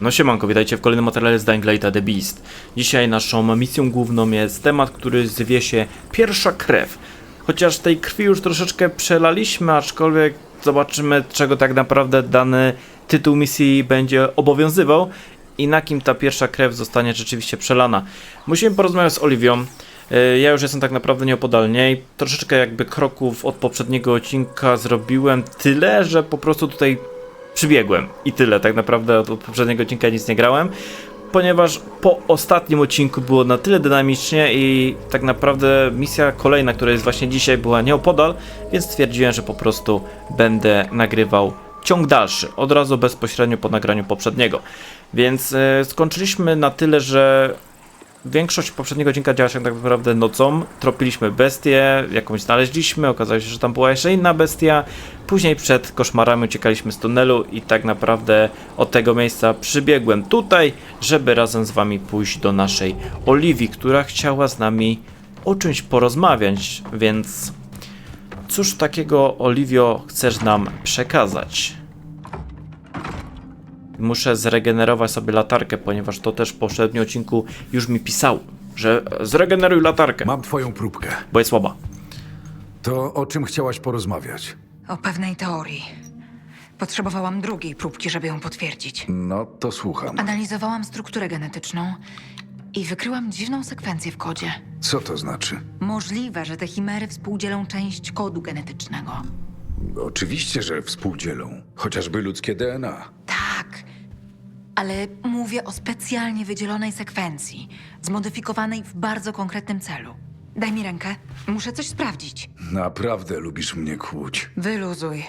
No siemanko, witajcie w kolejnym materiale z Dying Lighta The Beast. Dzisiaj naszą misją główną jest temat, który zwie się Pierwsza Krew. Chociaż tej krwi już troszeczkę przelaliśmy, aczkolwiek zobaczymy czego tak naprawdę dany tytuł misji będzie obowiązywał i na kim ta pierwsza krew zostanie rzeczywiście przelana. Musimy porozmawiać z Oliwią. E, Ja już jestem tak naprawdę nieopodal niej. Troszeczkę jakby kroków od poprzedniego odcinka zrobiłem, tyle, że po prostu tutaj przybiegłem i tyle. Tak naprawdę od poprzedniego odcinka nic nie grałem, ponieważ po ostatnim odcinku było na tyle dynamicznie i tak naprawdę misja kolejna, która jest właśnie dzisiaj, była nieopodal, więc stwierdziłem, że po prostu będę nagrywał ciąg dalszy, od razu bezpośrednio po nagraniu poprzedniego. Więc e, skończyliśmy na tyle, że Większość poprzedniego odcinka działa się tak naprawdę nocą. Tropiliśmy bestię, jakąś znaleźliśmy, okazało się, że tam była jeszcze inna bestia. Później przed koszmarami uciekaliśmy z tunelu i tak naprawdę od tego miejsca przybiegłem tutaj, żeby razem z wami pójść do naszej Oliwii, która chciała z nami o czymś porozmawiać, więc cóż takiego Oliwio chcesz nam przekazać? Muszę zregenerować sobie latarkę, ponieważ to też w poprzednim odcinku już mi pisał, że zregeneruj latarkę, Mam twoją próbkę. bo jest słaba. To o czym chciałaś porozmawiać? O pewnej teorii. Potrzebowałam drugiej próbki, żeby ją potwierdzić. No, to słucham. Analizowałam strukturę genetyczną i wykryłam dziwną sekwencję w kodzie. Co to znaczy? Możliwe, że te chimery współdzielą część kodu genetycznego. Oczywiście, że współdzielą. Chociażby ludzkie DNA. Ale mówię o specjalnie wydzielonej sekwencji, zmodyfikowanej w bardzo konkretnym celu. Daj mi rękę, muszę coś sprawdzić. Naprawdę lubisz mnie kłuć. Wyluzuj.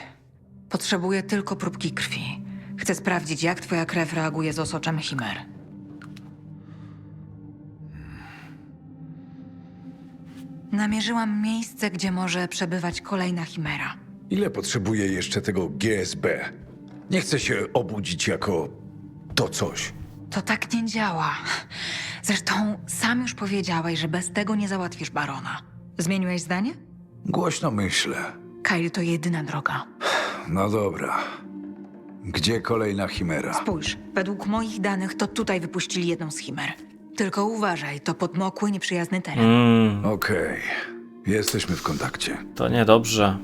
Potrzebuję tylko próbki krwi. Chcę sprawdzić, jak twoja krew reaguje z osoczem chimer. Namierzyłam miejsce, gdzie może przebywać kolejna chimera. Ile potrzebuję jeszcze tego GSB? Nie chcę się obudzić jako to coś. To tak nie działa. Zresztą sam już powiedziałeś, że bez tego nie załatwisz barona. Zmieniłeś zdanie? Głośno myślę. Kyle to jedyna droga. No dobra. Gdzie kolejna chimera? Spójrz, według moich danych to tutaj wypuścili jedną z chimer. Tylko uważaj, to podmokły, nieprzyjazny teren. Mm, Okej. Jesteśmy w kontakcie. to niedobrze.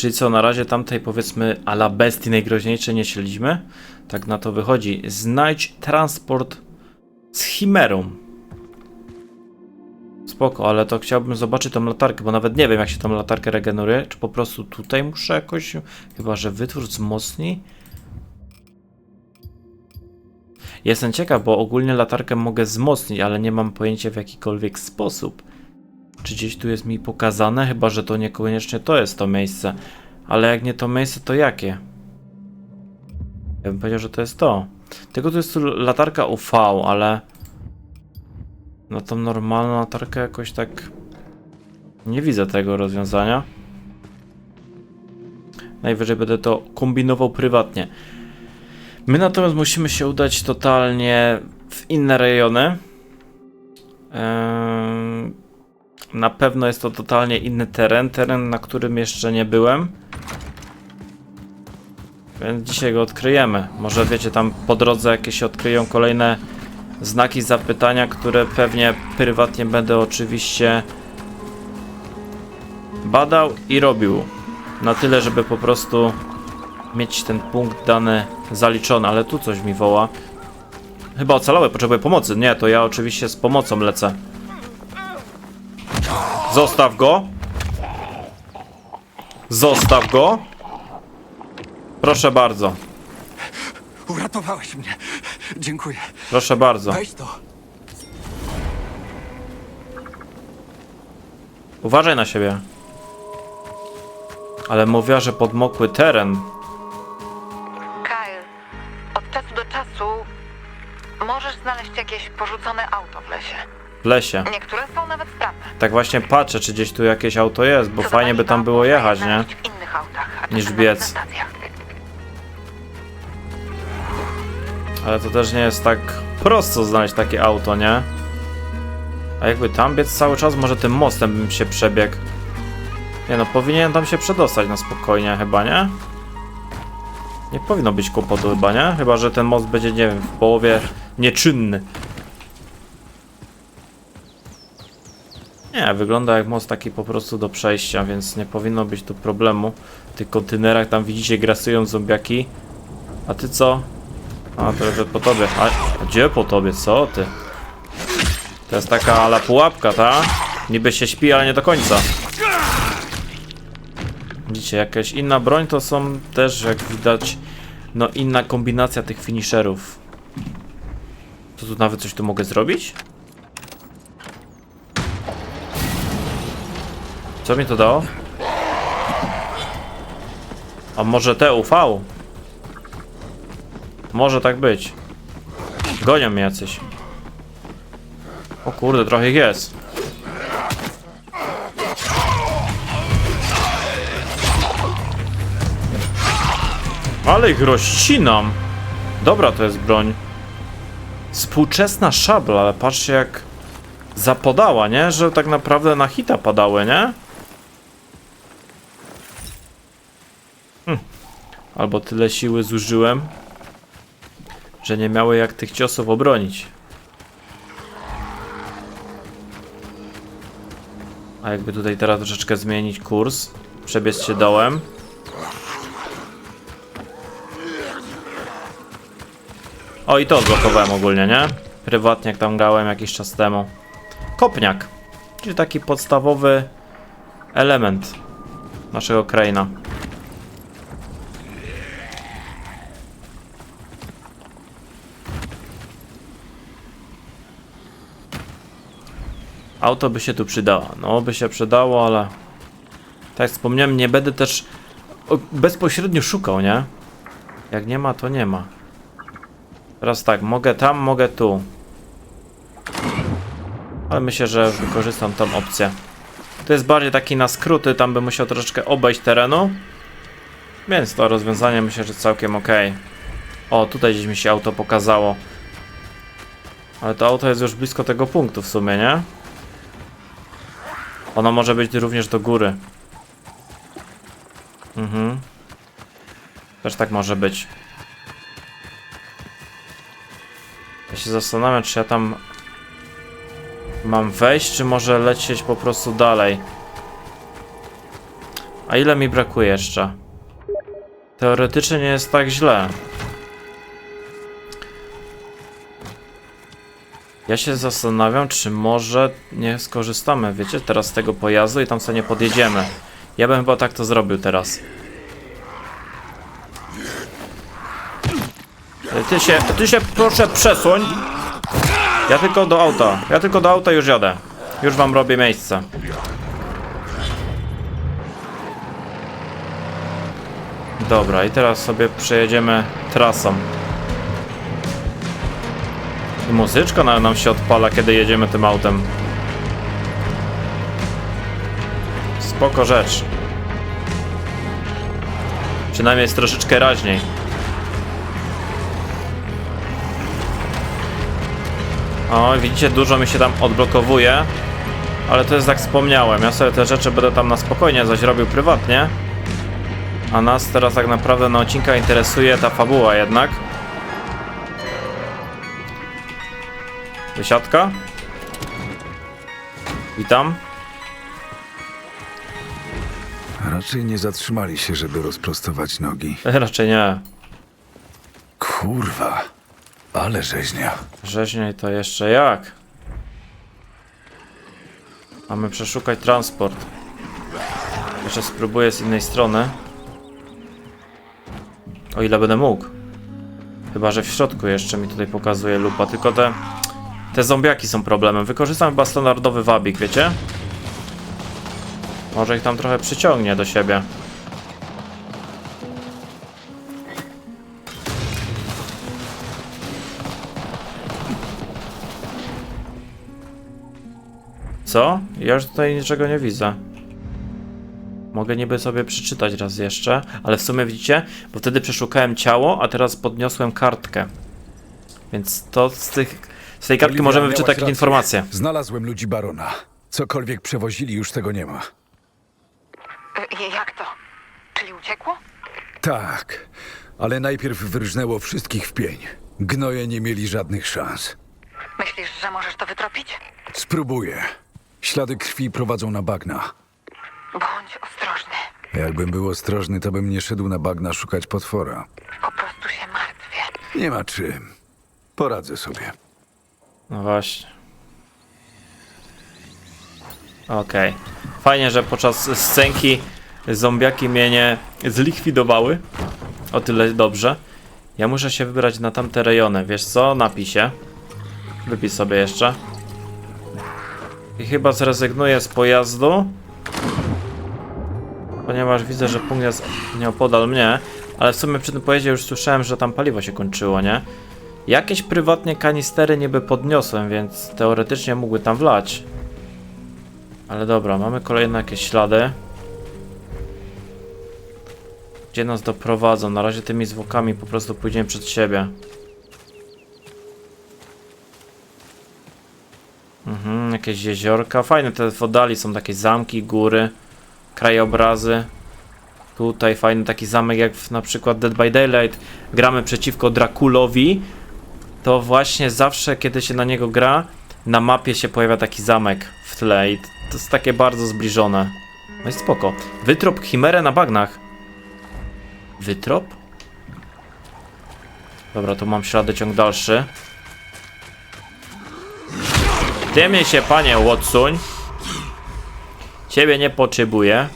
Czyli co, na razie tamtej powiedzmy ala bestii najgroźniejszej nie śledzimy? Tak na to wychodzi. Znajdź transport z chimerą. Spoko, ale to chciałbym zobaczyć tą latarkę, bo nawet nie wiem jak się tą latarkę regeneruje. Czy po prostu tutaj muszę jakoś... Chyba, że wytwórz wzmocni? Jestem ciekaw, bo ogólnie latarkę mogę wzmocnić, ale nie mam pojęcia w jakikolwiek sposób. Czy gdzieś tu jest mi pokazane? Chyba, że to niekoniecznie to jest to miejsce. Ale jak nie to miejsce, to jakie? Ja bym powiedział, że to jest to. Tego tu jest tu latarka UV, ale... Na tą normalną latarkę jakoś tak... Nie widzę tego rozwiązania. Najwyżej będę to kombinował prywatnie. My natomiast musimy się udać totalnie w inne rejony. Eee, na pewno jest to totalnie inny teren, teren na którym jeszcze nie byłem. Więc dzisiaj go odkryjemy. Może wiecie, tam po drodze jakieś odkryją kolejne znaki zapytania, które pewnie prywatnie będę oczywiście badał i robił. Na tyle, żeby po prostu mieć ten punkt dany zaliczony, ale tu coś mi woła. Chyba ocalałe, potrzebuję pomocy. Nie, to ja oczywiście z pomocą lecę. Zostaw go. Zostaw go. Proszę bardzo. Uratowałeś mnie. Dziękuję. Proszę bardzo. Weź to. Uważaj na siebie. Ale mówiła, że podmokły teren. Kyle, od czasu do czasu możesz znaleźć jakieś porzucone auto w lesie. W lesie. Niektóre. Tak właśnie patrzę, czy gdzieś tu jakieś auto jest, bo fajnie by tam było jechać, nie? W innych autach, a Niż czasem biec. nawet na stacjach. Ale to też nie jest tak prosto znaleźć takie auto, nie? A jakby tam biec cały czas, może tym mostem bym się przebiegł. Nie no, powinien tam się przedostać na spokojnie chyba, nie? Nie powinno być kłopotu chyba, nie? Chyba, że ten most będzie, nie wiem, w połowie nieczynny. Nie, wygląda jak most taki po prostu do przejścia, więc nie powinno być tu problemu. W tych kontenerach tam widzicie grasują zombiaki. A ty co? A, to po tobie. A gdzie po tobie? Co ty? To jest taka ala pułapka, ta? Niby się śpi, ale nie do końca. Widzicie, jakaś inna broń to są też, jak widać, no inna kombinacja tych finisherów. To tu nawet coś tu mogę zrobić? Co mi to dało? A może te UV? Może tak być. Gonią mnie jacyś. O kurde, trochę ich jest. Ale ich rozcinam. Dobra, to jest broń. Współczesna szabla, ale patrzcie jak zapodała, nie? Że tak naprawdę na hita padały, nie? Albo tyle siły zużyłem, że nie miały jak tych ciosów obronić. A jakby tutaj teraz troszeczkę zmienić kurs, przebiec się dołem. O i to odblokowałem ogólnie, nie? Prywatnie jak tam grałem jakiś czas temu. Kopniak, czyli taki podstawowy element naszego kraina. Auto by się tu przydało. No, by się przydało, ale... Tak jak wspomniałem, nie będę też bezpośrednio szukał, nie? Jak nie ma, to nie ma. Teraz tak, mogę tam, mogę tu. Ale myślę, że wykorzystam tą opcję. To jest bardziej taki na skróty, tam bym musiał troszeczkę obejść terenu. Więc to rozwiązanie myślę, że całkiem ok. O, tutaj gdzieś mi się auto pokazało. Ale to auto jest już blisko tego punktu w sumie, nie? Ono może być również do góry. Mhm. Też tak może być. Ja się zastanawiam, czy ja tam mam wejść, czy może lecieć po prostu dalej. A ile mi brakuje jeszcze? Teoretycznie nie jest tak źle. Ja się zastanawiam, czy może nie skorzystamy, wiecie, teraz z tego pojazdu i tam sobie nie podjedziemy. Ja bym chyba tak to zrobił teraz. Ty się, ty się proszę przesuń. Ja tylko do auta. Ja tylko do auta już jadę. Już wam robię miejsce. Dobra, i teraz sobie przejedziemy trasą. Muzyczka na- nam się odpala, kiedy jedziemy tym autem. Spoko rzecz. Przynajmniej jest troszeczkę raźniej. O, widzicie, dużo mi się tam odblokowuje. Ale to jest jak wspomniałem, ja sobie te rzeczy będę tam na spokojnie zaś robił prywatnie. A nas teraz tak naprawdę na odcinkach interesuje ta fabuła jednak. Wysiadka. Witam. Raczej nie zatrzymali się, żeby rozprostować nogi. Raczej nie. Kurwa, ale rzeźnia. Rzeźniej to jeszcze jak? Mamy przeszukać transport. Jeszcze spróbuję z innej strony. O ile będę mógł. Chyba, że w środku jeszcze mi tutaj pokazuje lupa. Tylko te... Te zombiaki są problemem. Wykorzystam chyba standardowy wabik, wiecie? Może ich tam trochę przyciągnie do siebie. Co? Ja już tutaj niczego nie widzę. Mogę niby sobie przeczytać raz jeszcze, ale w sumie widzicie, bo wtedy przeszukałem ciało, a teraz podniosłem kartkę. Więc to z, tych, z tej kartki Olivia, możemy miałaś wyczytać jakieś rację. informacje. Znalazłem ludzi barona. Cokolwiek przewozili, już tego nie ma. Jak to? Czyli uciekło? Tak. Ale najpierw wyrżnęło wszystkich w pień. Gnoje nie mieli żadnych szans. Myślisz, że możesz to wytropić? Spróbuję. Ślady krwi prowadzą na bagna. Bądź ostrożny. Jakbym był ostrożny, to bym nie szedł na bagna szukać potwora. Po prostu się martwię. Nie ma czym. Poradzę sobie. No właśnie. Okej. Fajnie, że podczas scenki zombiaki mnie nie zlikwidowały. O tyle dobrze. Ja muszę się wybrać na tamte rejony. Wiesz co? Napisie. Wypij sobie jeszcze. I chyba zrezygnuję z pojazdu. Ponieważ widzę, że punkt jest nieopodal mnie. Ale w sumie przy tym pojeździe już słyszałem, że tam paliwo się kończyło, nie? Jakieś prywatnie kanistery niby podniosłem, więc teoretycznie mógłby tam wlać. Ale dobra, mamy kolejne jakieś ślady. Gdzie nas doprowadzą? Na razie tymi zwłokami po prostu pójdziemy przed siebie. Mhm, jakieś jeziorka. Fajne te w oddali są takie zamki, góry, krajobrazy. Tutaj fajny taki zamek jak w, na przykład Dead by Daylight. Gramy przeciwko Drakulowi. To właśnie zawsze kiedy się na niego gra, na mapie się pojawia taki zamek w tle i to jest takie bardzo zbliżone. No i spoko. Wytrop chimerę na bagnach. Wytrop? Dobra, tu mam ślady ciąg dalszy. Dymie się, panie, odsuń. Ciebie nie potrzebuję.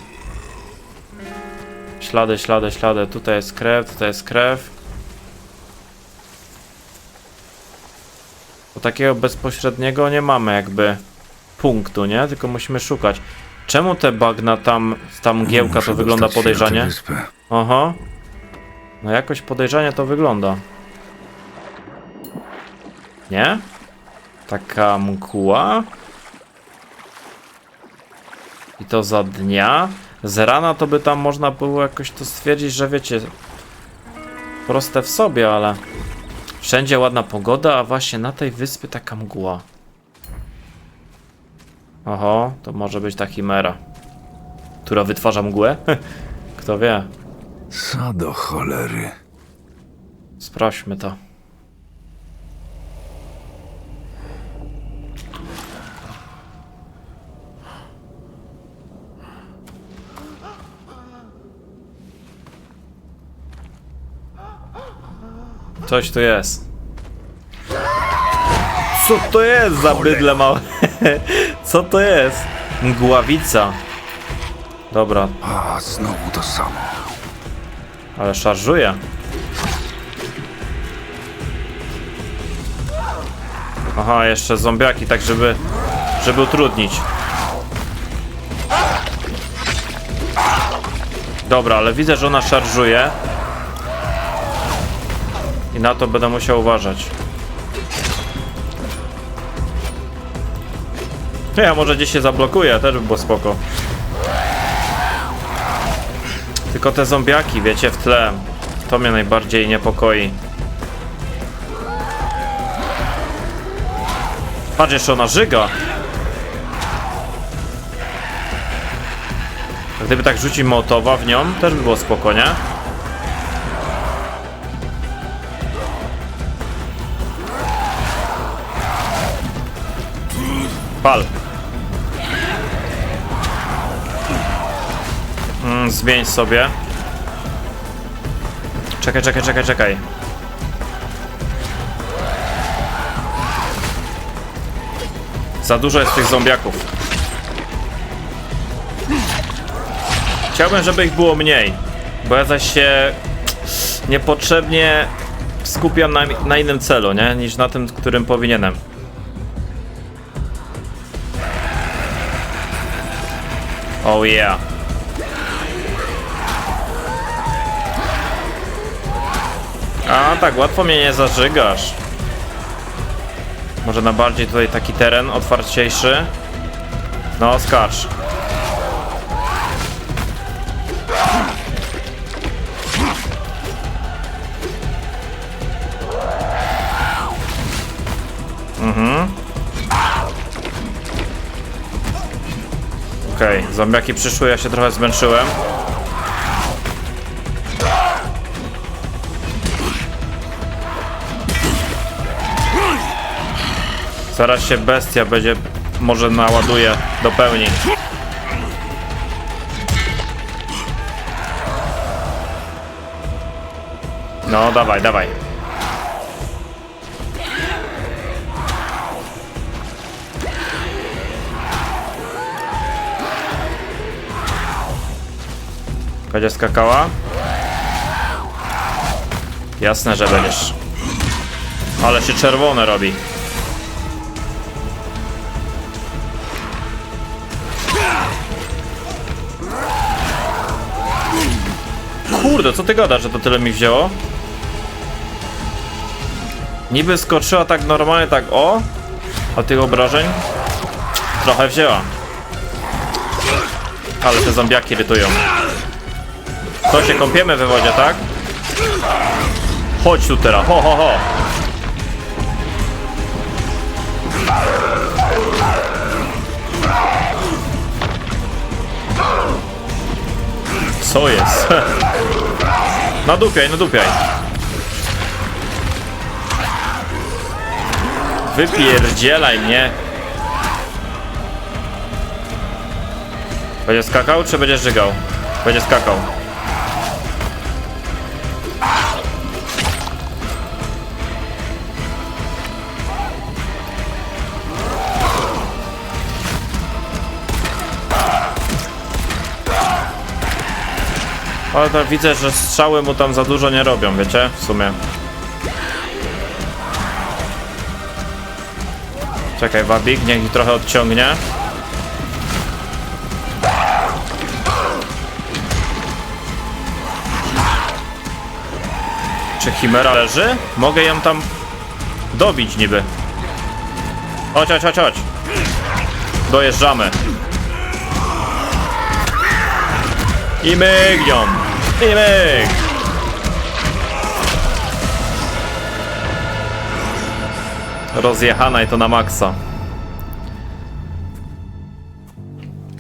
Ślady, ślady, ślady. Tutaj jest krew, tutaj jest krew. Bo takiego bezpośredniego nie mamy jakby punktu, nie? Tylko musimy szukać. Czemu te bagna tam, ta mgiełka to wygląda podejrzanie? Aha. No jakoś podejrzanie to wygląda. Nie? Taka mgła. I to za dnia. Z rana to by tam można było jakoś to stwierdzić, że wiecie, proste w sobie, ale wszędzie ładna pogoda, a właśnie na tej wyspie taka mgła. Oho, to może być ta chimera, która wytwarza mgłę? Kto wie? Co do cholery. Sprawdźmy to. Coś tu jest. Co to jest za bydle małe? Co to jest? Mgławica. Dobra, A, znowu to samo. ale szarżuje. Aha, jeszcze zombiaki, tak żeby, żeby utrudnić. Dobra, ale widzę, że ona szarżuje. I na to będę musiał uważać. Ja może gdzieś się zablokuję, też by było spoko. Tylko te zombiaki, wiecie, w tle. To mnie najbardziej niepokoi. Patrz, jeszcze ona żyga. Gdyby tak rzucić motowa w nią, też by było spoko, nie? Pal. Mm, zmień sobie. Czekaj, czekaj, czekaj, czekaj. Za dużo jest tych zombiaków. Chciałbym, żeby ich było mniej. Bo ja zaś się niepotrzebnie skupiam na, na innym celu, nie? Niż na tym, którym powinienem. Oh yeah. A tak, łatwo mnie nie zażygasz. Może na bardziej tutaj taki teren otwarciejszy. No, skacz. Mhm. Okej, okay, zombiaki przyszły, ja się trochę zmęczyłem. Zaraz się bestia będzie, może naładuje do pełni. No, dawaj, dawaj. Będzie skakała? Jasne, że będziesz. Ale się czerwone robi. Kurde, co ty gadasz, że to tyle mi wzięło? Niby skoczyła tak normalnie, tak o, a tych obrażeń trochę wzięła. Ale te zombiaki rytują. To się kąpiemy we wodzie, tak? Chodź tu teraz, ho, ho, ho. Co jest? Nadupiaj, nadupiaj. Wypierdzielaj mnie. Będzie skakał, czy będzie żygał? Będzie skakał. Ale to widzę, że strzały mu tam za dużo nie robią, wiecie? W sumie. Czekaj, Wabik, niech ich trochę odciągnie. Czy Chimera leży? Mogę ją tam dobić niby. Chodź, chodź, chodź, chodź. Dojeżdżamy. I mygnią. Myg. Rozjechana i to na maksa.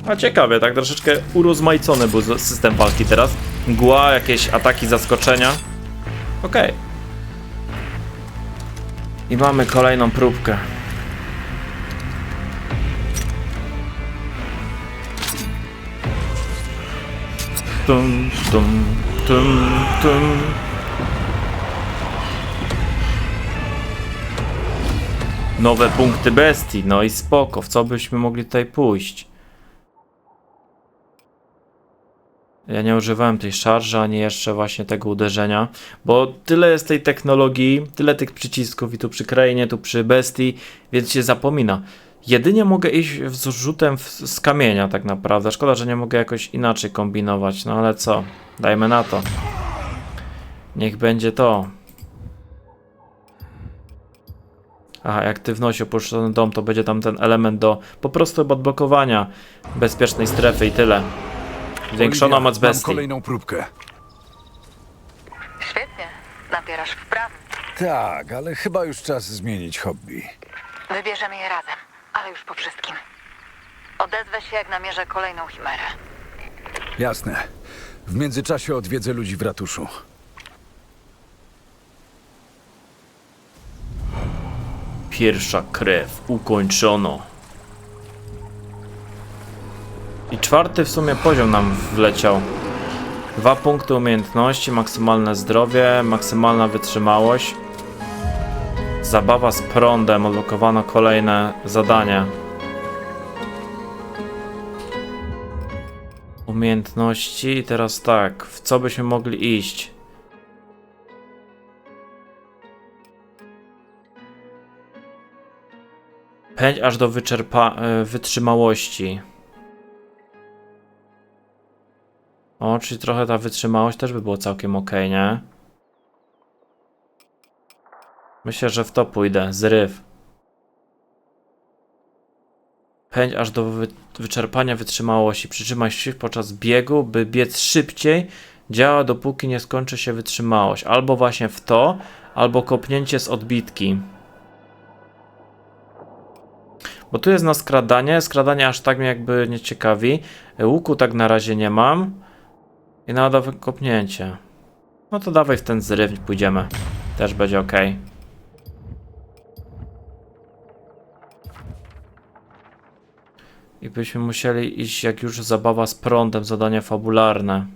A ciekawie, tak troszeczkę urozmaicony był system walki teraz. Mgła, jakieś ataki, zaskoczenia. Okej. I mamy kolejną próbkę. Tum, tum, tum, tum. Nowe punkty bestii, no i spoko, w co byśmy mogli tutaj pójść? Ja nie używałem tej szarży, ani jeszcze właśnie tego uderzenia, bo tyle jest tej technologii, tyle tych przycisków i tu przy krainie, tu przy bestii, więc się zapomina. Jedynie mogę iść z rzutem z kamienia tak naprawdę. Szkoda, że nie mogę jakoś inaczej kombinować, no ale co? Dajmy na to. Niech będzie to. Aha, jak aktywność opuszczony dom, to będzie tam ten element do po prostu odblokowania bezpiecznej strefy i tyle. Zwiększona Olivia, moc bestii. kolejną próbkę. Świetnie. Nabierasz wprawy. Tak, ale chyba już czas zmienić hobby. Wybierzemy je razem, ale już po wszystkim. Odezwę się, jak namierzę kolejną chimerę. Jasne. W międzyczasie odwiedzę ludzi w ratuszu. Pierwsza krew ukończono. I czwarty w sumie poziom nam wleciał. Dwa punkty umiejętności, maksymalne zdrowie, maksymalna wytrzymałość. Zabawa z prądem, odblokowano kolejne zadanie. Umiejętności i teraz tak, w co byśmy mogli iść? Pędź aż do wyczerpa e, wytrzymałości. O, czyli trochę ta wytrzymałość też by było całkiem ok, nie? Myślę, że w to pójdę. Zryw. Pędź aż do wy wyczerpania wytrzymałości. Przytrzymaj się podczas biegu, by biec szybciej. Działa dopóki nie skończy się wytrzymałość. Albo właśnie w to, albo kopnięcie z odbitki. Bo tu jest na skradanie. Skradanie aż tak mnie jakby nie ciekawi. Łuku tak na razie nie mam. I nada kopnięcie. No to dawaj w ten zryw pójdziemy. Też będzie ok. I byśmy musieli iść jak już zabawa z prądem, zadanie fabularne.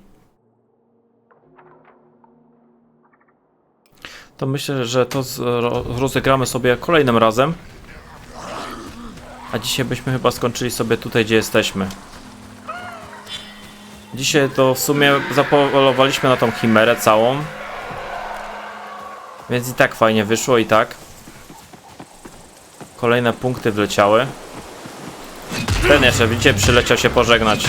To myślę, że to rozegramy sobie kolejnym razem. A dzisiaj byśmy chyba skończyli sobie tutaj, gdzie jesteśmy. Dzisiaj to w sumie zapolowaliśmy na tą chimerę całą. Więc i tak fajnie wyszło i tak. Kolejne punkty wleciały. Ten jeszcze, widzicie, przyleciał się pożegnać.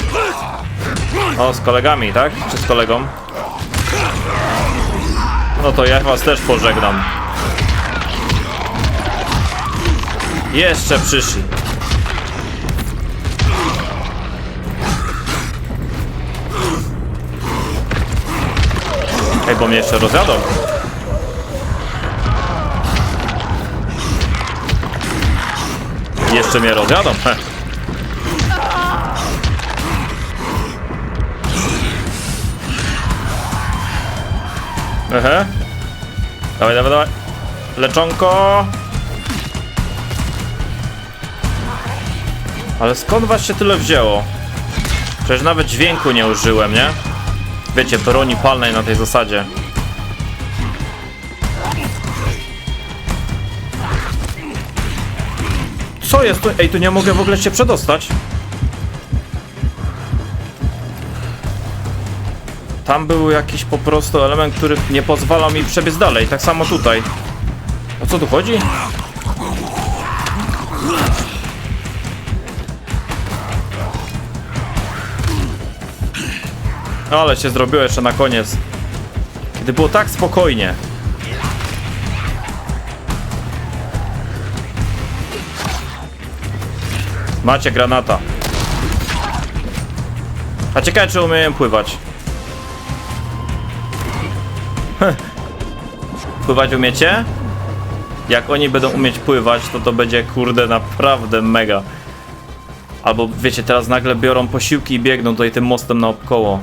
O, z kolegami, tak? Czy z kolegą? No to ja was też pożegnam. Jeszcze przyszli. Ej, bo mnie jeszcze rozjadą. Jeszcze mnie rozjadą. Heh. Aha. Dawaj, dawaj, dawaj. Leczonko. Ale skąd was się tyle wzięło? Przecież nawet dźwięku nie użyłem, nie? Wiecie, broni palnej na tej zasadzie. Co jest tu? Ej, tu nie mogę w ogóle się przedostać. Tam był jakiś po prostu element, który nie pozwala mi przebiec dalej. Tak samo tutaj. O co tu chodzi? Ale się zrobiło jeszcze na koniec. Kiedy było tak spokojnie. Macie granata. A ciekawe czy umieją pływać. Pływać umiecie? Jak oni będą umieć pływać, to to będzie kurde naprawdę mega. Albo wiecie, teraz nagle biorą posiłki i biegną tutaj tym mostem naokoło.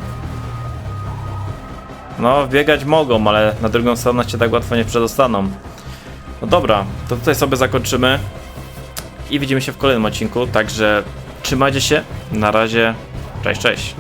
No, biegać mogą, ale na drugą stronę cię tak łatwo nie przedostaną. No dobra, to tutaj sobie zakończymy. I widzimy się w kolejnym odcinku, także trzymajcie się. Na razie, cześć, cześć.